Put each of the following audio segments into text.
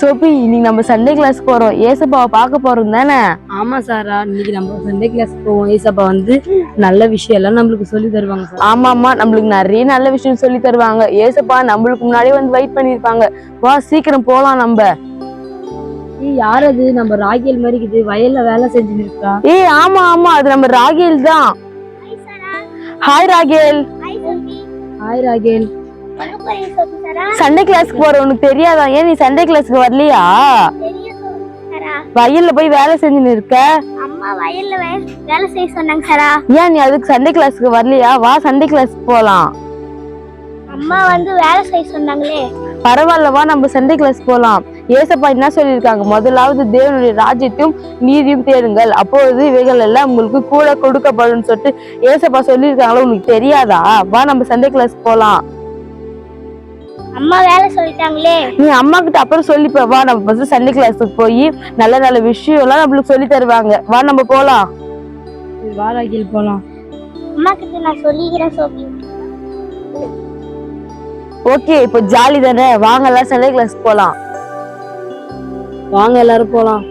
சோபி இன்னைக்கு நம்ம Sunday class போறோம். ஏசப்பாவை பார்க்க போறோம் தானே? ஆமா சாரா. இன்னைக்கு நம்ம சண்டே கிளாஸ் போவோம். ஏசப்பா வந்து நல்ல விஷயம் எல்லாம் நம்மளுக்கு சொல்லி தருவாங்க சார். ஆமா ஆமா. நம்மளுக்கு நிறைய நல்ல விஷயம் சொல்லி தருவாங்க. ஏசப்பா நம்மளுக்கு முன்னாடியே வந்து வெயிட் பண்ணிருப்பாங்க வா சீக்கிரம் போலாம் நம்ம. ஏய், யார் அது? நம்ம ராகியல் மாதிரி இருக்குது. வயல்ல வேலை செஞ்சுட்டு இருக்கா? ஏய் ஆமா ஆமா. அது நம்ம ராகேல் தான். Hi Rachel. Hi Rachel. Sunday கிளாஸ்க்கு போற உனக்கு தெரியாதா? ஏன் நீ சண்டே கிளாஸ்க்கு வரலையா? வயல்ல போய் வேலை செஞ்சுன்னு இருக்க? அம்மா வயல்ல வேலை செய்ய சொன்னாங்க சாரா ஏன் நீ அதுக்கு சண்டே கிளாஸ்க்கு வரலையா? வா சண்டே கிளாஸ்க்கு போலாம். அம்மா வந்து வேலை செய்ய சொன்னாங்களே பரவாயில்ல வா நம்ம சண்டே கிளாஸ் போலாம். ஏசப்பா என்ன சொல்லியிருக்காங்க? முதலாவது தேவனுடைய ராஜ்யத்தையும் நீதியும் தேடுங்கள். அப்பொழுது இவைகள் எல்லாம் உங்களுக்கு கூட கொடுக்கப்படும் சொல்லிட்டு ஏசப்பா சொல்லியிருக்காங்களா? உனக்கு தெரியாதா? வா நம்ம சண்டே கிளாஸ் போலாம். அம்மா வேலை சொல்லிட்டாங்களே. நீ அம்மா கிட்ட அப்புறம் சொல்லிப்ப வா நம்ம ஃபர்ஸ்ட் சண்டே கிளாஸுக்கு போய் நல்ல நல்ல விஷயம் எல்லாம் நம்மளுக்கு சொல்லி தருவாங்க. வா நம்ம போலாம். வா ராகேல் போலாம். அம்மா கிட்ட நான் சொல்லிக்கிறேன் சோபி. ஓகே இப்போ ஜாலி தானே? வாங்க எல்லாம் சண்டே கிளாஸ் போலாம். வாங்க எல்லாரும் போலாம்.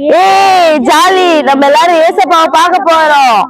ஏய் ஜாலி. நம்ம எல்லாரும் ஏசப்பாவை பார்க்க போறோம்.